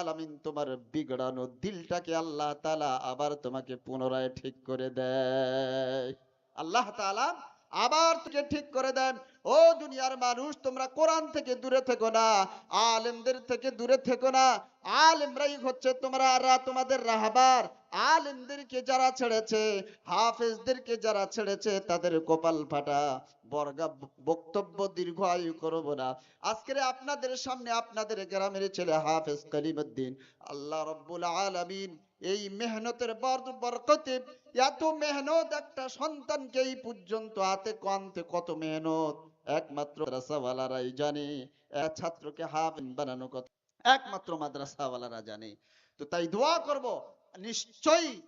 আলামিন তোমার বিগড়ানো দিলটাকে আল্লাহ তালা আবার তোমাকে পুনরায় ঠিক করে দেয়। আল্লাহ তালা আবার তোকে ঠিক করে দেন। ও দুনিয়ার মানুষ, তোমরা কোরআন থেকে দূরে থেকো না, আলেমদের থেকে দূরে থেকো না। আলেমরাই হচ্ছে তোমরা তোমাদের রাহবার। আলেমদেরকে যারা ছেড়েছে, হাফেজদেরকে যারা ছেড়েছে, তাদের কপাল ফাটা। বর্গা বক্তব্য দীর্ঘ আয়ু করব না। আজকের আপনাদের সামনে আপনাদের গ্রামের ছেলে হাফেজ কলিমুদ্দিন। আল্লাহ রব্বুল আলামিন এই মেহনতের বর- বরকতে এত মেহনত একটা সন্তানকে এই পর্যন্ত হাতে কনতে কত মেহনত? একমাত্র মাদ্রাসাওয়ালারাই জানে, এক ছাত্রকে হাফেজ বানানো কথা। একমাত্র মাদ্রাসাওয়ালারা জানে। তো তাই দোয়া করব নিশ্চয়ই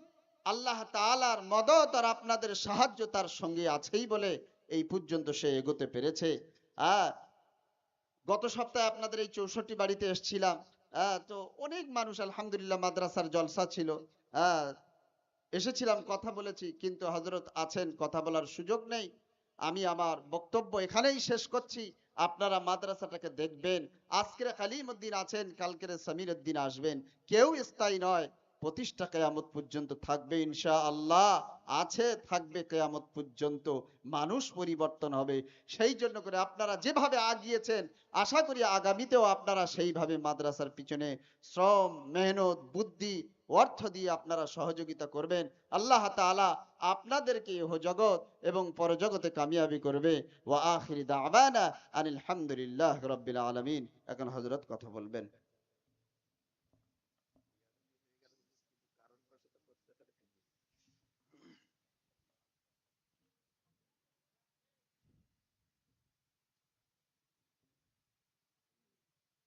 আল্লাহ তাআলার মদত আর আপনাদের সাহায্য তার সঙ্গে আছেই বলে এই পর্যন্ত সে এগোতে পেরেছে। হ্যাঁ গত সপ্তাহে আপনাদের এই চৌষট্টি বাড়িতে এসেছিলাম। হ্যাঁ তো অনেক মানুষ আলহামদুলিল্লাহ মাদ্রাসার জলসা ছিল। হ্যাঁ এসেছিলাম, কথা বলেছি, কিন্তু হজরত আছেন, কথা বলার সুযোগ নেই। আমি আমার বক্তব্য এখানেই শেষ করছি। আপনারা মাদ্রাসাটাকে দেখবেন। আজকের কালিমুদ্দিন আছেন, কালকের সমীর উদ্দিন আসবেন। কেউ স্থায়ী নয়। প্রতিষ্ঠা কেয়ামত পর্যন্ত থাকবে ইনশা আল্লাহ আছে, থাকবে কেয়ামত পর্যন্ত। মানুষ পরিবর্তন হবে। সেই জন্য করে আপনারা যেভাবে আগিয়েছেন, আশা করি আগামীতেও আপনারা সেইভাবে মাদ্রাসার পিছনে শ্রম, মেহনত, বুদ্ধি, অর্থ দিয়ে আপনারা সহযোগিতা করবেন। আল্লাহ তাআলা আপনাদেরকে জগৎ এবং পরজগতে কামিয়াবি করবে। ওয়া আখিরি দাওয়ানা আনিল হামদুলিল্লাহ রাব্বিল আলামিন। এখন হযরত কথা বলবেন।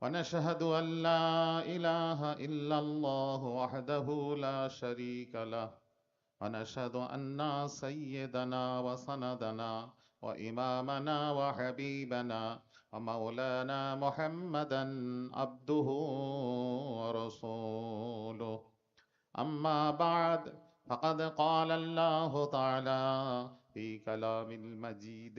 ونشهد أن لا إله إلا الله وحده لا شريك له. ونشهد أن سيدنا وسندنا وإمامنا وحبيبنا ومولانا محمدا عبده ورسوله. أما بعد فقد قال الله تعالى في كلام المجيد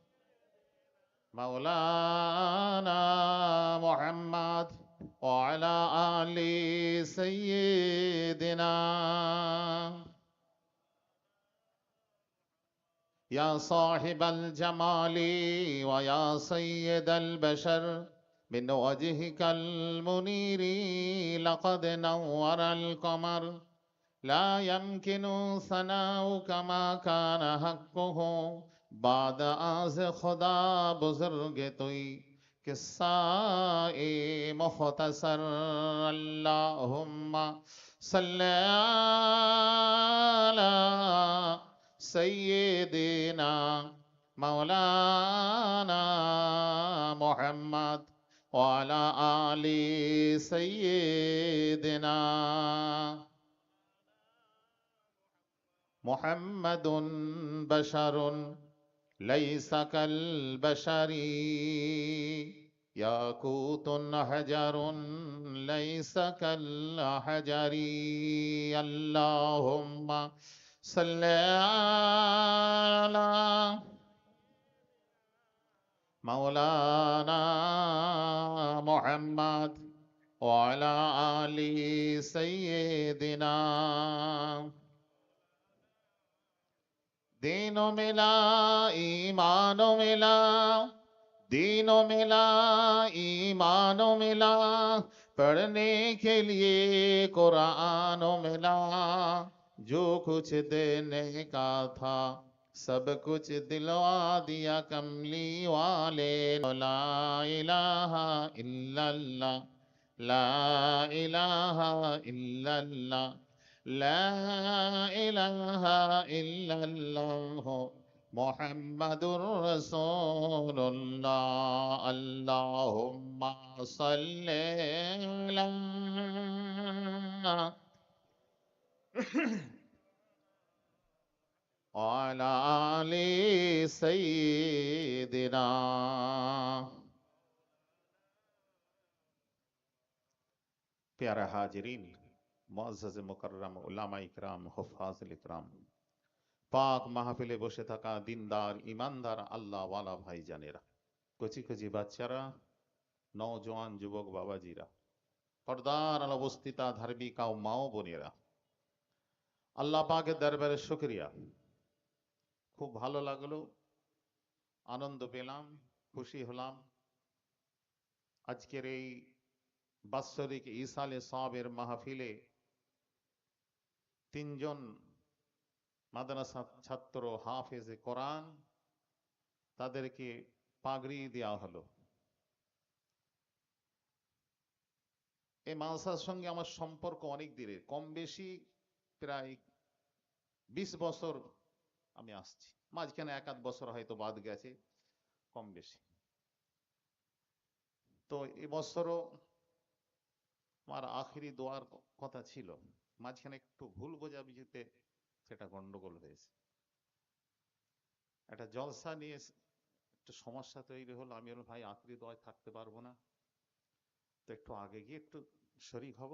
مولانا محمد وعلى آل سيدنا. يا صاحب الجمال ويا سيد البشر من وجهك المنير لقد نور القمر. لا يمكن ثناؤك ما كان حقه بعد آز خدا بزرگ توی قصہ مختصر اللہم صلی علی سیدنا مولانا محمد وعلى آل سيدنا محمد بشر ليس كالبشر. ياقوت حجر ليس كالحجر. اللهم صل على مولانا محمد وعلى آل سيدنا दीनों मिला, ईमानो मिला, दीनों मिला, ईमानो मिला, पढ़ने के लिए कुरानो मिला, जो कुछ देने का था, सब कुछ दिलवा दिया कमली वाले, ला इलाहा इल्लल्ला ला इलाहा इल्लल्ला لا إله إلا الله محمد رسول الله اللهم صل على وعلى آل سيدنا प्यारा हाजरीन মুআজ্জাজ মুকাররম উলামা ইকরাম হুফাজুল ইকরাম পাক মাহফিলে বসে থাকা দিনদার ইমানদার আল্লাহ ওয়ালা ভাইজানেরা, কচি কচি বাচ্চারা, নওজোয়ান যুবক বাবাজিরা, পর্দার অবস্থিতা ধার্মিকা ও মাও বোনেরা, আল্লাহ পাকের দরবারে শুকরিয়া। খুব ভালো লাগল, আনন্দ পেলাম, খুশি হলাম। আজকের এই বাৎসরিক ইসালে সবের মাহফিলে তিনজন মাদ্রাসা ছাত্র হাফেজে কোরআন তাদেরকে পাগড়ি দেওয়া হলো। এই মাদ্রাসার সঙ্গে আমার সম্পর্ক অনেক দিনের কম বেশি প্রায় বিশ বছর আমি আসছি। মাঝখানে এক আধ বছর হয়তো বাদ গেছে, কম বেশি। তো এবছরও আমার আখিরি দোয়ার কথা ছিল। মাঝখানে একটু ভুল বোঝাবুঝিতে সেটা গন্ডগোল হয়েছে। একটা জলসা নিয়ে একটু সমস্যা তৈরি হলো। আমি বললাম, ভাই আখিরি দোয়ায় থাকতে পারব না। তো একটু আগে গিয়ে একটু শরিক হব।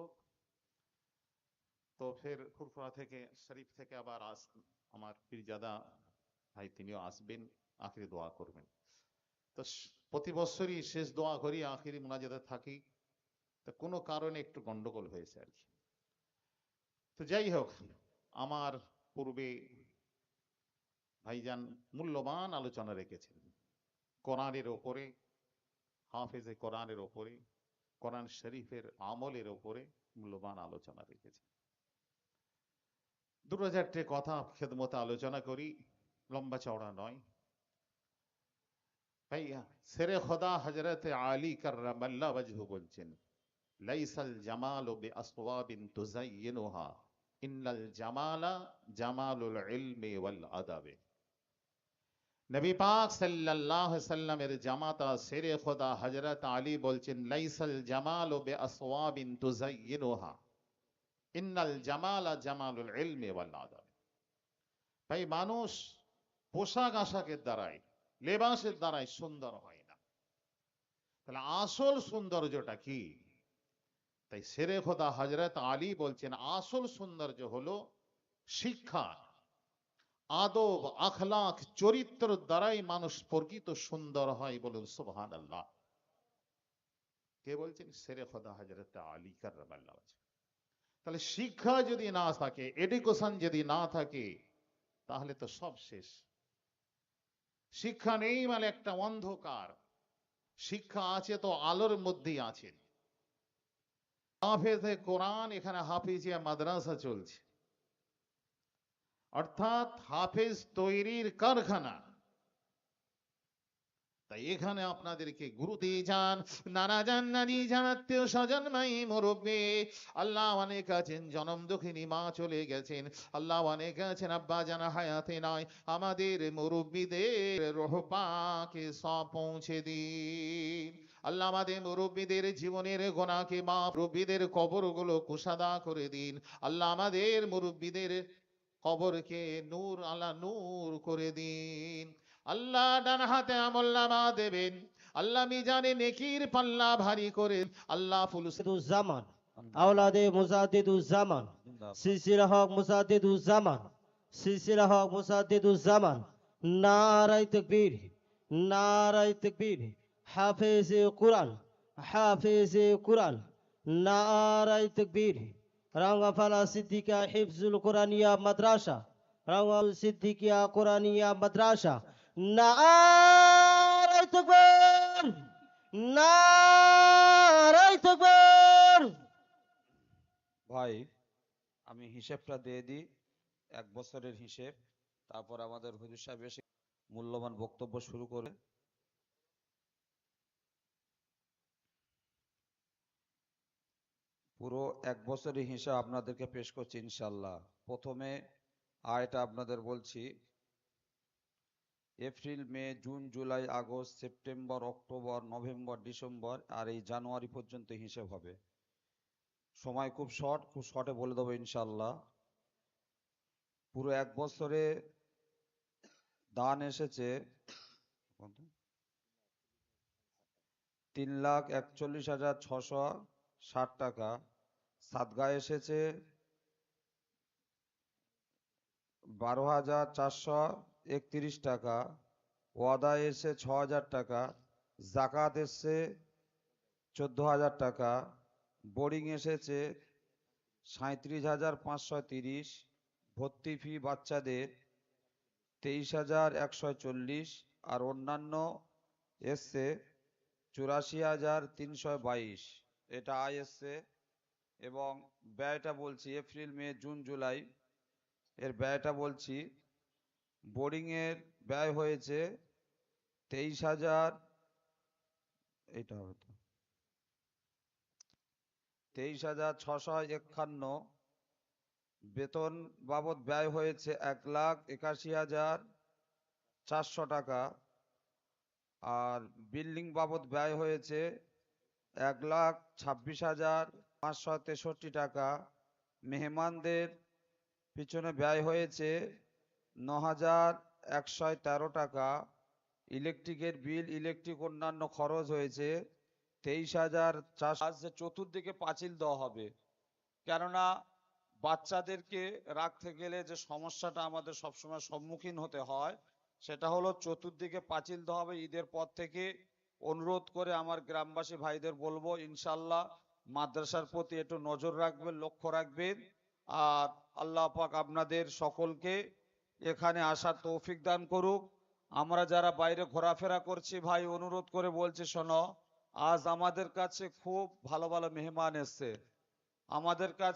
তো ফের ফুরফুরা থেকে, শরীফ থেকে আবার আস, আমার পীরজাদা ভাই তিনিও আসবেন আখিরি দোয়া করবেন। তো প্রতি বছরই শেষ দোয়া করি আখিরি মোনাজাতে থাকি। তা কোনো কারণে একটু গন্ডগোল হয়েছে আর কি। তো যাই হোক, আমার পূর্বে ভাইজান মূল্যবান আলোচনা রেখেছেন। কোরআনের ওপরে, হাফেজে কোরআনের ওপরে, কোরআন শরীফের আমলের ওপরে মূল্যবান আলোচনা রেখেছেন। দুটো চারটে কথা খেদমতে আলোচনা করি, লম্বা চওড়া নয়। ভাইয়া, সেরে খোদা হজরত আলী কার্রামাল্লাহ ওয়াজহু বলছেন, লাইসাল জামালু বিআসওয়াবিন তুযায়্যিনুহা ইন্নাল জামালা জামালুল ইলমি ওয়াল আদাবে। নবী পাক সাল্লাল্লাহু আলাইহি সাল্লামের জামাতা সেরে খোদা হযরত আলী বলছেন, লাইসাল জামালু বিআসওয়াবিন তুযায়্যিনুহা ইন্নাল জামালা জামালুল ইলমি ওয়াল আদাবে। ভাই, মানুষ পোশাক আশাকের দ্বারাই, লেবাসের দ্বারাই সুন্দর হয় না। তাহলে আসল সৌন্দর্যটা কি? তাই সেরে খোদা হজরত আলী বলছেন, আসল সৌন্দর্য হলো শিক্ষা। আদব আখলাক চরিত্র দ্বারাই মানুষ প্রকৃত সুন্দর হয় বলুন সুবহান আল্লাহ কে বলছেন? সেরে খোদা হজরত আলী কার্লাহ তাহলে শিক্ষা যদি না থাকে এডুকেশন যদি না থাকে, তাহলে তো সব শেষ। শিক্ষা নেই মানে একটা অন্ধকার। শিক্ষা আছে তো আলোর মধ্যেই আছেন। হাফেজে কোরআন এখানে হাফিজিয়া মাদ্রাসা চলছে। অর্থাৎ হাফেজ তৈরির কারখানা। তাই এখানে আপনাদেরকে গুরু দিয়ে যান, নানা যান যান, আত্মীয় স্বজন, মাই মুরব্বী, আল্লাহ অনেক আছেন, জনম দুঃখিনী মা চলে গেছেন, আল্লাহ অনেক আছেন, আব্বা জানা হায়াতে নয়, আমাদের মুরব্বীদের রোহ পাকে সব পৌঁছে দিন। আল্লাহ আমাদের মুরব্বীদের জীবনের গোনাকে মা মুরব্বীদের কবরগুলো কুসাদা করে দিন। আল্লাহ আমাদের মুরব্বীদের কবরকে নূর আল্লাহ নূর করে দিন। আল্লাহ ডান হাতে আমল্লামা দেবেন। আল্লাহ মিজানে নেকির পাল্লা ভারী করে আল্লাহ ফুলুস জামান আওলাদে মুজাদ্দিদুজ্জামান, সিলসিলা হক মুজাদ্দিদুজ্জামান, সিলসিলা হক মুজাদ্দিদুজ্জামান নারাই তাকবীর নারাই তাকবীর। হাফেজে কোরআন হাফেজে কোরআন নারাই তাকবীর, রাঙ্গাফালা সিদ্দিকা হিফজুল কোরআনিয়া মাদ্রাসা রাঙ্গাল সিদ্দিকিয়া কোরআনিয়া মাদ্রাসা নারাই তাকবীর নারাই তাকবীর। ভাই, আমি হিসেবটা দিয়ে দিই, এক বছরের হিসেব, তারপর আমাদের হুজুর সাহেব এসে মূল্যবান বক্তব্য শুরু করে পুরো এক বছরের হিসাব আপনাদেরকে পেশ করছি ইনশাল্লাহ। প্রথমে আয়টা আপনাদের বলছি, April, May, June, July, August, September, October, November, December আর এই জানুয়ারি পর্যন্ত হিসেব হবে। সময় খুব শর্ট, খুব শর্টে বলে দেবো ইনশাল্লাহ। পুরো এক বছরে দান এসেছে তিন লাখ একচল্লিশ হাজার ছশো ষাট টাকা। সাদগা এসেছে বারো হাজার চারশো একত্রিশ টাকা। ওয়াদা এসে ছ হাজার টাকা। জাকাত এসছে চোদ্দ হাজার টাকা। বোর্ডিং এসেছে সাঁত্রিশ হাজার পাঁচশো তিরিশ। ভর্তি ফি বাচ্চাদের তেইশ হাজার একশো চল্লিশ। আর অন্যান্য এসছে চুরাশি হাজার তিনশো বাইশ। এটা আয় এসছে এবং ব্যয়টা বলছি এপ্রিল, মে, জুন, জুলাই। এর ব্যয়টা বলছি বোর্ডিংয়ের ব্যয় হয়েছে তেইশ হাজার এটা হবে তো, তেইশ হাজার ছশো একান্ন। বেতন বাবদ ব্যয় হয়েছে এক লাখ একাশি হাজার চারশো টাকা। আর বিল্ডিং বাবদ ব্যয় হয়েছে এক লাখ ছাব্বিশ হাজার পাঁচশো তেষট্টি টাকা। মেহমানদের পিছনে ব্যয় হয়েছে ন হাজার একশো তেরো টাকা। ইলেকট্রিকের বিল, ইলেকট্রিক অন্যান্য খরচ হয়েছে তেইশ হাজার চারশো। চতুর্দিকে পাঁচিল দেওয়া হবে, কেননা বাচ্চাদেরকে রাখতে গেলে যে সমস্যাটা আমাদের সবসময় সম্মুখীন হতে হয়, সেটা হলো চতুর্দিকে পাঁচিল দেওয়া হবে। ঈদের পর থেকে অনুরোধ করে আমার গ্রামবাসী ভাইদের বলব ইনশাল্লাহ মাদ্রাসার প্রতি একটু নজর রাখবেন, লক্ষ্য রাখবেন। আর আল্লাহ পাক আপনাদের সকলকে এখানে আসার তৌফিক দান করুক। আমরা যারা বাইরে ঘোরাফেরা করছি, ভাই, অনুরোধ করে বলছি, শোনো, আজ আমাদের কাছে খুব ভালো ভালো মেহমান এসছে। আমাদের কাছে